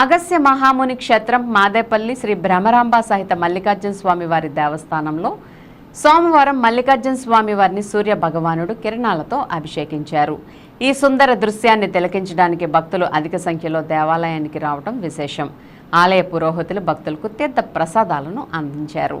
అగస్య మహాముని క్షేత్రం మాదేపల్లి శ్రీ భ్రమరాంబ సహిత మల్లికార్జున స్వామి వారి దేవస్థానంలో సోమవారం మల్లికార్జున స్వామి వారిని సూర్య భగవానుడు కిరణాలతో అభిషేకించారు. ఈ సుందర దృశ్యాన్ని తిలకించడానికి భక్తులు అధిక సంఖ్యలో దేవాలయానికి రావడం విశేషం. ఆలయ పురోహితులు భక్తులకు తీర్థ ప్రసాదాలను అందించారు.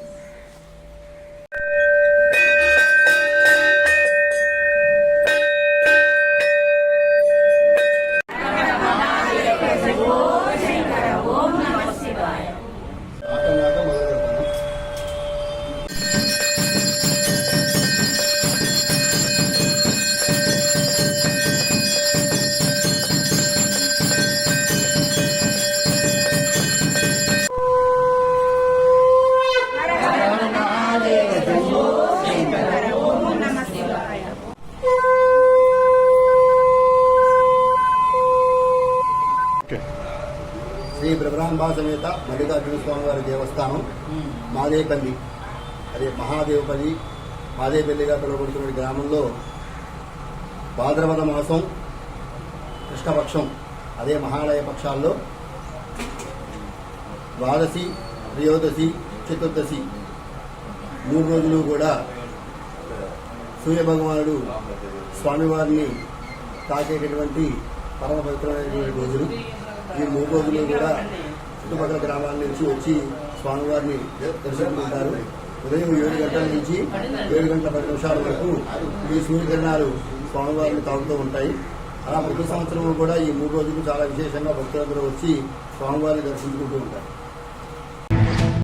Lord. శ్రీ బ్రహ్మాంబా సమేత మల్లికార్జున స్వామి వారి దేవస్థానం మాదేపల్లి. అదే మహాదేవపల్లి మాదేపల్లిగా పిలువబడుతున్న గ్రామంలో భాద్రపద మాసం కృష్ణపక్షం అదే మహాలయ పక్షాల్లో ద్వాదశి త్రయోదశి చతుర్దశి మూడు రోజులు కూడా సూర్యభగవానుడు స్వామివారిని తాకేటటువంటి పరమ పవిత్రమైనటువంటి రోజులు. ఈ మూడు రోజులు కూడా చుట్టుపక్కల గ్రామాల నుంచి వచ్చి స్వామివారిని దర్శించుకుంటారు. ఉదయం ఏడు గంటల నుంచి ఏడు గంటల పది నిమిషాల వరకు ఈ సూర్యకిరణాలు స్వామివారిని తాగుతూ ఉంటాయి. అలా ప్రతి సంవత్సరం కూడా ఈ మూడు రోజులు చాలా విశేషంగా భక్తులందరూ వచ్చి స్వామివారిని దర్శించుకుంటూ ఉంటారు.